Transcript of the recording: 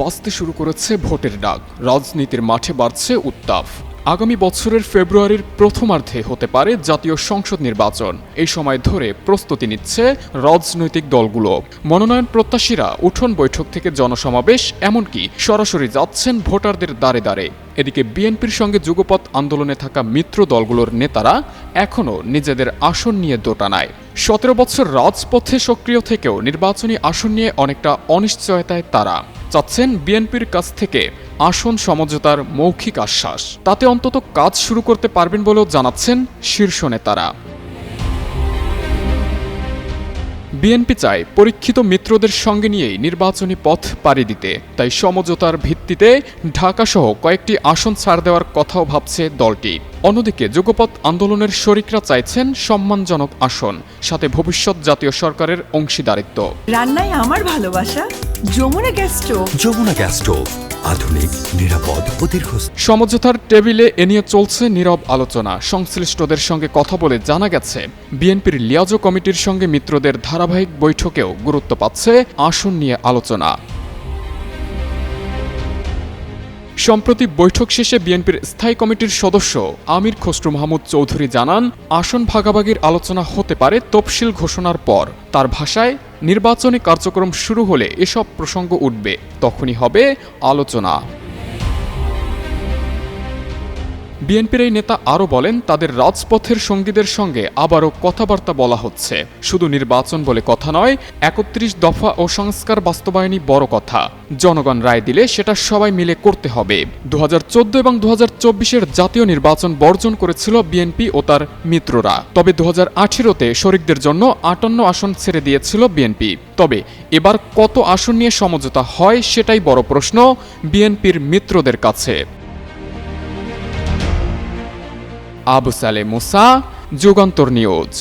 বাঁচতে শুরু করেছে ভোটের ডাক। রাজনীতির মাঠে বাড়ছে উত্তাপ। আগামী বছরের ফেব্রুয়ারির প্রথমার্ধে হতে পারে জাতীয় সংসদ নির্বাচন। এই সময় ধরে প্রস্তুতি নিচ্ছে রাজনৈতিক দলগুলো। মনোনয়ন প্রত্যাশীরা উঠোন বৈঠক থেকে জনসমাবেশ, এমনকি সরাসরি যাচ্ছেন ভোটারদের দ্বারে দ্বারে। এদিকে বিএনপির সঙ্গে যুগপৎ আন্দোলনে থাকা মিত্র দলগুলোর নেতারা এখনও নিজেদের আসন নিয়ে দোটানায়। সতেরো বছর রাজপথে সক্রিয় থেকেও নির্বাচনী আসন নিয়ে অনেকটা অনিশ্চয়তায় তারা। চাচ্ছেন বিএনপির কাছ থেকে আসন সমঝোতার মৌখিক আশ্বাস। তাতে অন্তত কাজ শুরু করতে পারবেন বলেও জানাচ্ছেন শীর্ষ নেতারা। বিএনপি চায় পরীক্ষিত মিত্রদের সঙ্গে নিয়েই নির্বাচনী পথ পাড়ি দিতে। তাই সমঝোতার ভিত্তিতে ঢাকাসহ কয়েকটি আসন ছাড় দেওয়ার কথাও ভাবছে দলটি। অন্যদিকে যুগপৎ আন্দোলনের শরিকরা চাইছেন সম্মানজনক আসন, সাথে ভবিষ্যৎ জাতীয় সরকারের অংশীদারিত্ব। রান্নায় আমার ভালোবাসা? Jamuna gas stove. Jamuna gas stove আধুনিক নিরাপদ ও সমঝোতার টেবিলে এ নিয়ে চলছে নীরব আলোচনা। সংশ্লিষ্টদের সঙ্গে কথা বলে জানা গেছে বিএনপির লিয়াজো কমিটির সঙ্গে মিত্রদের ধারাবাহিক বৈঠকেও গুরুত্ব পাচ্ছে আসন নিয়ে আলোচনা। সম্প্রতি বৈঠক শেষে বিএনপির স্থায়ী কমিটির সদস্য আমির খসরু মাহমুদ চৌধুরী জানান আসন ভাগাভাগির আলোচনা হতে পারে তফসিল ঘোষণার পর। তার ভাষায় নির্বাচনী কার্যক্রম শুরু হলে এসব প্রসঙ্গ উঠবে। তখনই হবে আলোচনা। বিএনপির এই নেতা আরও বলেন, তাদের রাজপথের সঙ্গীদের সঙ্গে আবারও কথাবার্তা বলা হচ্ছে। শুধু নির্বাচন বলে কথা নয়, একত্রিশ দফা ও সংস্কার বাস্তবায়নই বড় কথা। জনগণ রায় দিলে সেটা সবাই মিলে করতে হবে। দুহাজার চোদ্দ এবং দু হাজার জাতীয় নির্বাচন বর্জন করেছিল বিএনপি ও তার মিত্ররা। তবে দু হাজার আঠেরোতে শরিকদের জন্য আটান্ন আসন ছেড়ে দিয়েছিল বিএনপি। তবে এবার কত আসন নিয়ে সমঝোতা হয় সেটাই বড় প্রশ্ন বিএনপির মিত্রদের কাছে। আবু সালে মুসা যুগান্তর নিউজ।